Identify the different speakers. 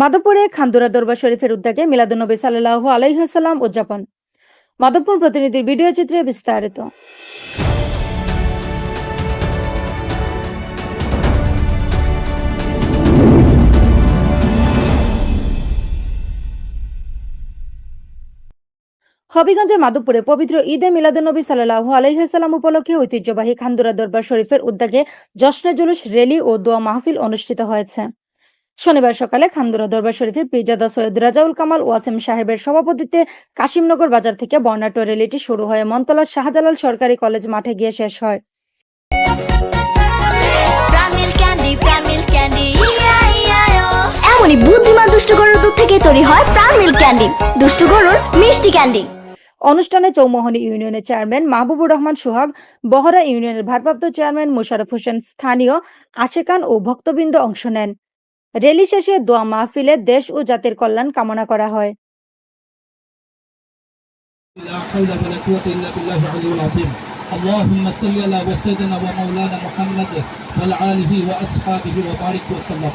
Speaker 1: মাধবপুরে খান্দুরা দরবার শরীফের উদ্যোগে মিলাদুন্নবী সাল্লাহ আলাইহাসাল্লাম উদযাপন। মাধবপুর প্রতিনিধির ভিডিও চিত্রে বিস্তারিত। হবিগঞ্জের মাধবপুরে পবিত্র ঈদে মিলাদুন্নবী সাল্লাহ আলাইহাসাল্লাম উপলক্ষে ঐতিহ্যবাহী খান্দুরা দরবার শরীফের উদ্যোগে জশ্নে জুলুস, রেলি ও দোয়া মাহফিল অনুষ্ঠিত হয়েছে। শনিবার সকালে খান্দুরা দরবার শরীফের পীরজাদা সৈয়দ রাজাউল কামাল ওয়াসিম সাহেবের সভাপতিত্বে কাশিমনগর বাজার থেকে বর্ণাঢ্য র্যালিটি শুরু হয়ে। মন্তলা শাহজালাল সরকারি কলেজ মাঠে গিয়ে শেষ হয়।
Speaker 2: প্রামিল ক্যান্ডি ক্যান্ডি
Speaker 3: এমনই বুদ্ধিমান দুষ্টু গরুর দুধ থেকে তৈরি হয় প্রাণ মিল্ক ক্যান্ডি দুষ্টু গরুর মিষ্টি ক্যান্ডি।
Speaker 1: অনুষ্ঠানে চৌমোহনী ইউনিয়নের চেয়ারম্যান মাহবুবুর রহমান সোহাগ বহরা ইউনিয়নের ভারপ্রাপ্ত চেয়ারম্যান মোশারফ হোসেন স্থানীয় আশেকান ও ভক্তবৃন্দ অংশ নেন। রেলি শেষে দোয়া মাহফিলে দেশ ও জাতির কল্যাণ কামনা করা হয়
Speaker 4: اللهم صل على سيدنا ومولانا محمد وعلى اله واصحابه وبارك وسلم